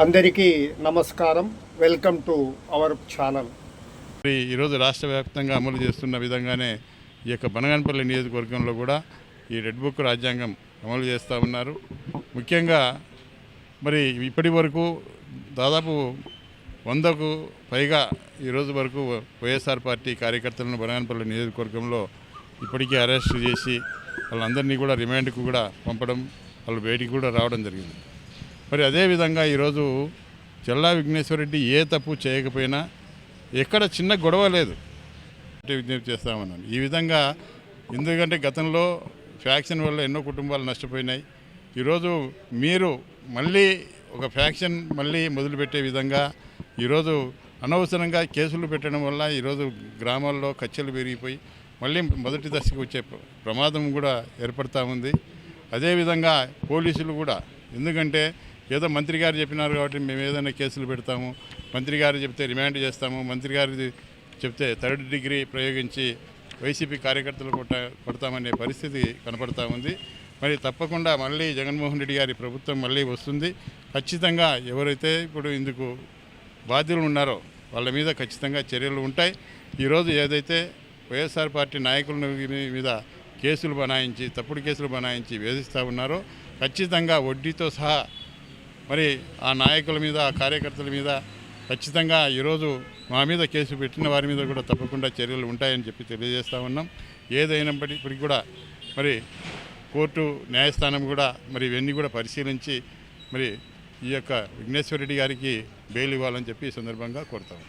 అందరికీ నమస్కారం. Welcome to our channel. మరి ఈరోజు రాష్ట్ర వ్యాప్తంగా అమలు చేస్తున్న విధంగానే ఈ యొక్క బనగానపల్లి నియోజకవర్గంలో కూడా ఈ రెడ్ బుక్ రాజ్యాంగం అమలు చేస్తూ ఉన్నారు. ముఖ్యంగా మరి ఇప్పటి వరకు దాదాపు వందకు పైగా ఈరోజు వరకు వైఎస్ఆర్ పార్టీ కార్యకర్తలను బనగానపల్లి నియోజకవర్గంలో ఇప్పటికే అరెస్ట్ చేసి వాళ్ళందరినీ కూడా రిమాండ్కు కూడా పంపడం వాళ్ళు బయటికి కూడా రావడం జరిగింది. మరి అదేవిధంగా ఈరోజు చెల్లా విఘ్నేశ్వరరెడ్డి ఏ తప్పు చేయకపోయినా ఎక్కడ చిన్న గొడవ లేదు. అంటే విజ్ఞప్తి చేస్తామన్నాను. ఈ విధంగా ఎందుకంటే గతంలో ఫ్యాక్షన్ వల్ల ఎన్నో కుటుంబాలు నష్టపోయినాయి. ఈరోజు మీరు మళ్ళీ ఒక ఫ్యాక్షన్ మళ్ళీ మొదలుపెట్టే విధంగా ఈరోజు అనవసరంగా కేసులు పెట్టడం వల్ల ఈరోజు గ్రామాల్లో కచ్చలు పెరిగిపోయి మళ్ళీ మొదటి దశకు వచ్చే ప్రమాదం కూడా ఏర్పడతా ఉంది. అదేవిధంగా పోలీసులు కూడా ఎందుకంటే ఏదో మంత్రి గారు చెప్పినారు కాబట్టి మేము ఏదైనా కేసులు పెడతాము. మంత్రి గారు చెప్తే రిమాండ్ చేస్తాము. మంత్రి గారి చెప్తే థర్డ్ డిగ్రీ ప్రయోగించి వైసీపీ కార్యకర్తలు కొట్ట కొడతామనే పరిస్థితి కనపడతా ఉంది. మరి తప్పకుండా మళ్ళీ జగన్మోహన్ రెడ్డి గారి ప్రభుత్వం మళ్ళీ వస్తుంది. ఖచ్చితంగా ఎవరైతే ఇప్పుడు ఇందుకు బాధ్యులు ఉన్నారో వాళ్ళ మీద ఖచ్చితంగా చర్యలు ఉంటాయి. ఈరోజు ఏదైతే వైఎస్ఆర్ పార్టీ నాయకుల మీద కేసులు బనాయించి తప్పుడు కేసులు బనాయించి వేధిస్తూ ఉన్నారో ఖచ్చితంగా వడ్డీతో సహా మరి ఆ నాయకుల మీద ఆ కార్యకర్తల మీద ఖచ్చితంగా ఈరోజు మా మీద కేసు పెట్టిన వారి మీద కూడా తప్పకుండా చర్యలు ఉంటాయని చెప్పి తెలియజేస్తా ఉన్నాం. ఏదైనప్పటికీ కూడా మరి కోర్టు న్యాయస్థానం కూడా మరి ఇవన్నీ కూడా పరిశీలించి మరి ఈ యొక్క విఘ్నేశ్వర రెడ్డి గారికి బెయిల్ ఇవ్వాలని చెప్పి ఈ సందర్భంగా కోరుతాము